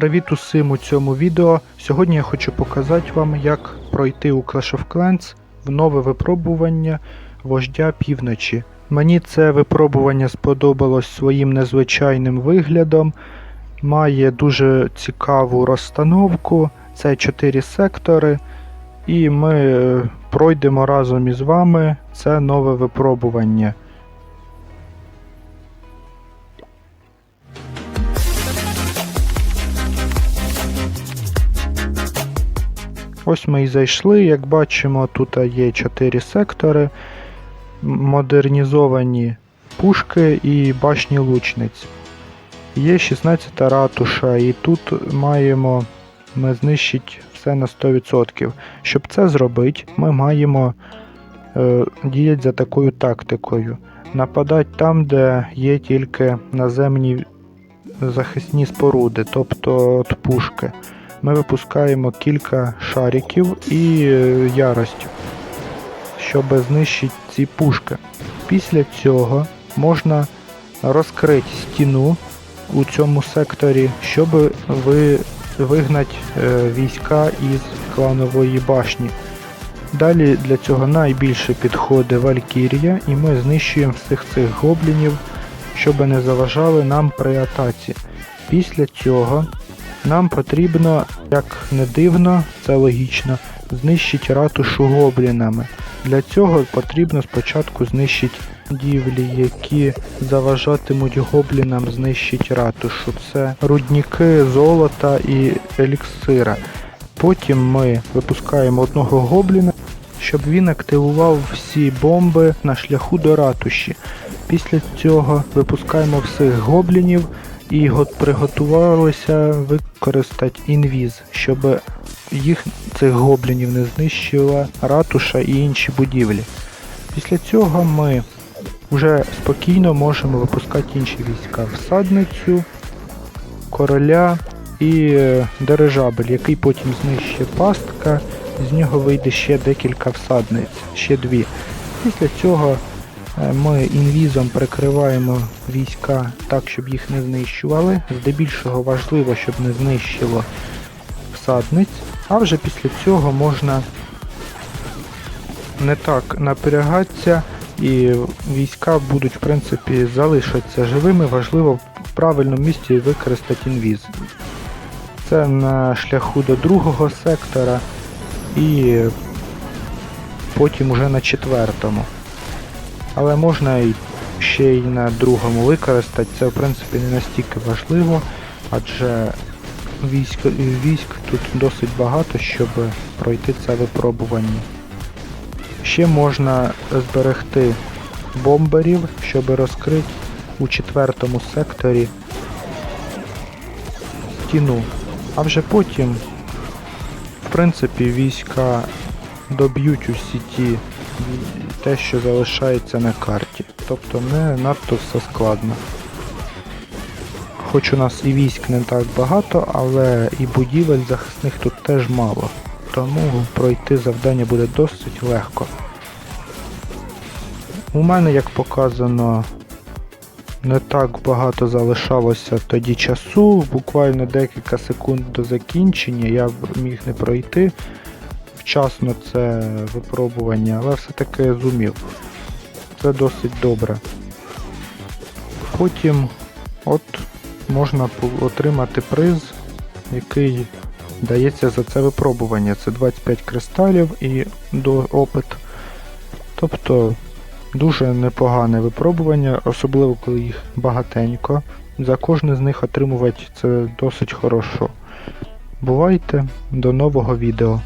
Привіт усім у цьому відео. Сьогодні я хочу показати вам, як пройти у Clash of Clans в нове випробування вождя півночі. Мені це випробування сподобалось своїм незвичайним виглядом, має дуже цікаву розстановку, це 4 сектори, і ми е, пройдемо разом із вами це нове випробування. Ось ми і зайшли. Як бачимо, тут є 4 сектори, модернізовані пушки і башні лучниць. Є 16 ратуша, і тут маємо ми знищити все на 100%. Щоб це зробити, ми маємо е, діяти за такою тактикою. Нападати там, де є тільки наземні захисні споруди, тобто от пушки ми випускаємо кілька шариків і е, ярость, щоб знищити ці пушки. Після цього можна розкрити стіну у цьому секторі, щоб ви, вигнати е, війська із кланової башні. Далі для цього найбільше підходить Валькірія, і ми знищуємо всіх цих гоблінів, щоб не заважали нам при атаці. Після цього нам потрібно, як не дивно, це логічно, знищити ратушу гоблінами. Для цього потрібно спочатку знищити будівлі, які заважатимуть гоблінам знищити ратушу. Це рудніки золота і еліксира. Потім ми випускаємо одного гобліна, щоб він активував всі бомби на шляху до ратуші. Після цього випускаємо всіх гоблінів і го- приготувалися використати інвіз, щоб їх цих гоблінів не знищила ратуша і інші будівлі. Після цього ми вже спокійно можемо випускати інші війська. Всадницю, короля і е, дирижабель, який потім знищить пастка, з нього вийде ще декілька всадниць, ще дві. Після цього Ми інвізом прикриваємо війська так, щоб їх не знищували. Здебільшого важливо, щоб не знищило всадниць. А вже після цього можна не так напрягатися, і війська будуть, в принципі, залишаться живими. Важливо в правильному місці використати інвіз. Це на шляху до другого сектора і потім уже на четвертому але можна ще й на другому використати. Це в принципі не настільки важливо, адже військ, військ тут досить багато, щоб пройти це випробування. Ще можна зберегти бомберів, щоб розкрити у четвертому секторі стіну. А вже потім, в принципі, війська доб'ють усі ті те, що залишається на карті. Тобто не надто все складно. Хоч у нас і військ не так багато, але і будівель захисних тут теж мало. Тому пройти завдання буде досить легко. У мене, як показано, не так багато залишалося тоді часу, буквально декілька секунд до закінчення я міг не пройти вчасно це випробування, але все-таки зумів. Це досить добре. Потім от можна отримати приз, який дається за це випробування. Це 25 кристалів і до опит. Тобто дуже непогане випробування, особливо коли їх багатенько. За кожне з них отримувати це досить хорошо. Бувайте, до нового відео.